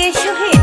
কে শহীদ